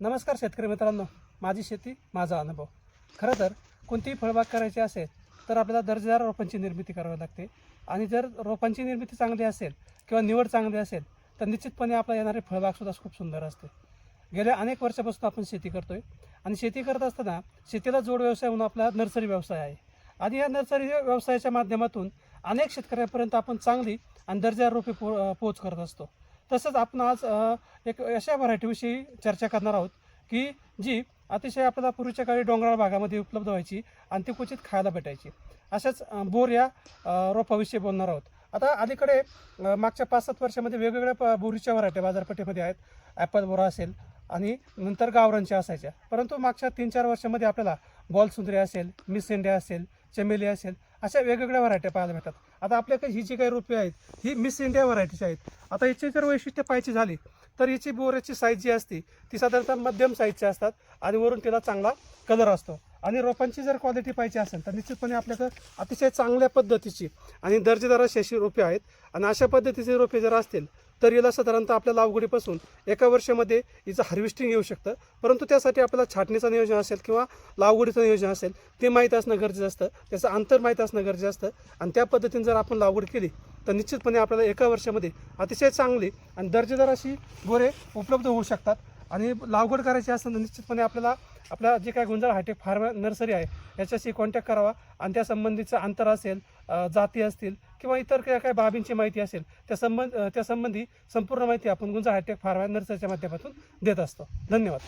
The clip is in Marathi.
नमस्कार शेतकरी मित्रांनो. माझी शेती माझा अनुभव. खरं तर कोणतीही फळबाग करायची असेल तर आपल्याला दर्जेदार रोपांची निर्मिती करावी लागते. आणि जर रोपांची निर्मिती चांगली असेल किंवा निवड चांगली असेल तर निश्चितपणे आपल्याला येणारी फळबागसुद्धा खूप सुंदर असते. गेल्या अनेक वर्षापासून आपण शेती करतो आहे आणि शेती करत असताना शेतीला जोड व्यवसाय म्हणून आपला नर्सरी व्यवसाय आहे. आणि या नर्सरी व्यवसायाच्या माध्यमातून अनेक शेतकऱ्यांपर्यंत आपण चांगली आणि दर्जेदार रोपे पो पोच करत असतो. तसंच आपण आज एक अशा व्हरायटीविषयी चर्चा करणार आहोत की जी अतिशय आपल्याला पूर्वीच्या काळी डोंगराळ भागामध्ये उपलब्ध व्हायची आणि ती क्वचित खायला भेटायची. अशाच बोर या रोपाविषयी बोलणार आहोत. आता अलीकडे मागच्या पाच सात वर्षामध्ये वेगवेगळ्या प- बोरीच्या व्हरायटी बाजारपेठेमध्ये आहेत. ॲपल बोरा असेल आणि नंतर गावरांच्या असायच्या. परंतु मागच्या तीन चार वर्षामध्ये आपल्याला बॉल सुंदरी असेल मिस इंडिया असेल चमेली असेल अशा वेगवेगळ्या व्हरायट्या पाहायला भेटतात. आता आपल्याकडे ही जी काही रोपे आहेत ही मिस इंडिया व्हरायटीची आहेत. आता याची जर वैशिष्ट्य पाहायची झाली तर याची बोऱ्याची साईज जी असते ती साधारणतः मध्यम साईजची असतात आणि वरून तिला चांगला कलर असतो. आणि रोपांची जर क्वालिटी पाहिजे असेल तर निश्चितपणे आपल्याकडं अतिशय चांगल्या पद्धतीची आणि दर्जेदार अशी अशी रोपे आहेत. आणि अशा पद्धतीचे रोपे जर असतील तर याला साधारणतः आपल्या लागवडीपासून एका वर्षामध्ये हिचं हार्वेस्टिंग येऊ शकतं. परंतु त्यासाठी आपल्याला छाटणीचं नियोजन असेल किंवा लावगडीचं नियोजन असेल ते माहीत असणं गरजेचं असतं. त्याचं अंतर माहीत असणं गरजेचं असतं. आणि त्या पद्धतीने जर आपण लागवड केली तर निश्चितपणे आपल्याला एका वर्षामध्ये अतिशय चांगली आणि दर्जेदार अशी गोरे उपलब्ध होऊ शकतात. आणि लागवड करायची असेल तर निश्चितपणे आपल्याला आपल्या जे काही गुंजाळ हायटेक फार्म नर्सरी आहे याच्याशी कॉन्टॅक्ट करावा. आणि त्या संबंधीचं अंतर असेल जाती असतील किंवा इतर काही काही बाबींची माहिती असेल त्या संबंध त्यासंबंधी संपूर्ण माहिती आपण गुंजा हायटेक फार्मा नर्सरीच्या माध्यमातून देत असतो. धन्यवाद.